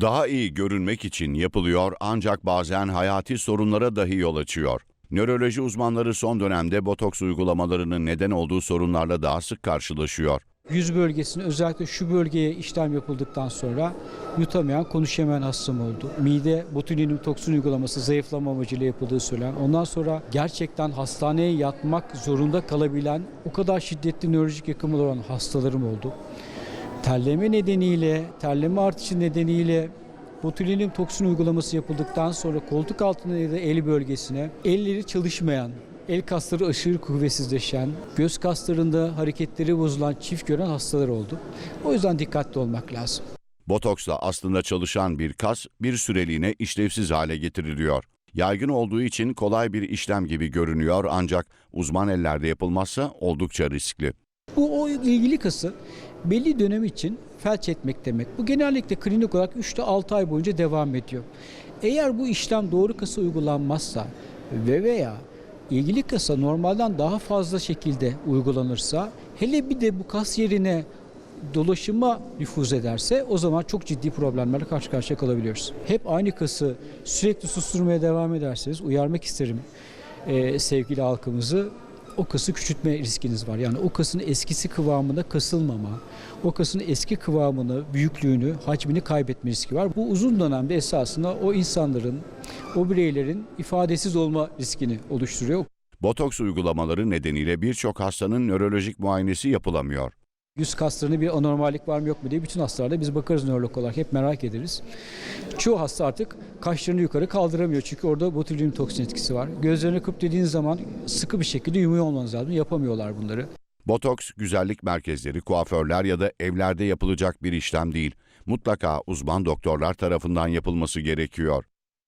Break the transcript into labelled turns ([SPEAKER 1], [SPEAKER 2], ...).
[SPEAKER 1] Daha iyi görünmek için yapılıyor ancak bazen hayati sorunlara dahi yol açıyor. Nöroloji uzmanları son dönemde botoks uygulamalarının neden olduğu sorunlarla daha sık karşılaşıyor.
[SPEAKER 2] Yüz bölgesine özellikle şu bölgeye işlem yapıldıktan sonra yutamayan, konuşamayan hastam oldu. Mide botulinum toksin uygulaması zayıflama amacıyla yapıldığı söylenen. Ondan sonra gerçekten hastaneye yatmak zorunda kalabilen o kadar şiddetli nörolojik yakımı olan hastalarım oldu. Terleme nedeniyle, terleme artışı nedeniyle botulinum toksin uygulaması yapıldıktan sonra koltuk altına ya da el bölgesine elleri çalışmayan, el kasları aşırı kuvvetsizleşen, göz kaslarında hareketleri bozulan çift gören hastalar oldu. O yüzden dikkatli olmak lazım.
[SPEAKER 1] Botoksla aslında çalışan bir kas bir süreliğine işlevsiz hale getiriliyor. Yaygın olduğu için kolay bir işlem gibi görünüyor ancak uzman ellerde yapılmazsa oldukça riskli.
[SPEAKER 2] Bu o ilgili kası belli dönem için felç etmek demek. Bu genellikle klinik olarak 3 ile 6 ay boyunca devam ediyor. Eğer bu işlem doğru kasa uygulanmazsa ve veya ilgili kasa normalden daha fazla şekilde uygulanırsa hele bir de bu kas yerine dolaşıma nüfuz ederse o zaman çok ciddi problemlerle karşı karşıya kalabiliyoruz. Hep aynı kası sürekli susturmaya devam ederseniz uyarmak isterim e, sevgili halkımızı o kası küçültme riskiniz var. Yani o kasın eskisi kıvamında kasılmama, o kasın eski kıvamını, büyüklüğünü, hacmini kaybetme riski var. Bu uzun dönemde esasında o insanların, o bireylerin ifadesiz olma riskini oluşturuyor.
[SPEAKER 1] Botoks uygulamaları nedeniyle birçok hastanın nörolojik muayenesi yapılamıyor.
[SPEAKER 2] Yüz kaslarında bir anormallik var mı yok mu diye bütün hastalarda biz bakarız nörolog olarak hep merak ederiz. Çoğu hasta artık kaşlarını yukarı kaldıramıyor çünkü orada botulinum toksin etkisi var. Gözlerini kıp dediğiniz zaman sıkı bir şekilde yumuyor olmanız lazım. Yapamıyorlar bunları.
[SPEAKER 1] Botoks, güzellik merkezleri, kuaförler ya da evlerde yapılacak bir işlem değil. Mutlaka uzman doktorlar tarafından yapılması gerekiyor.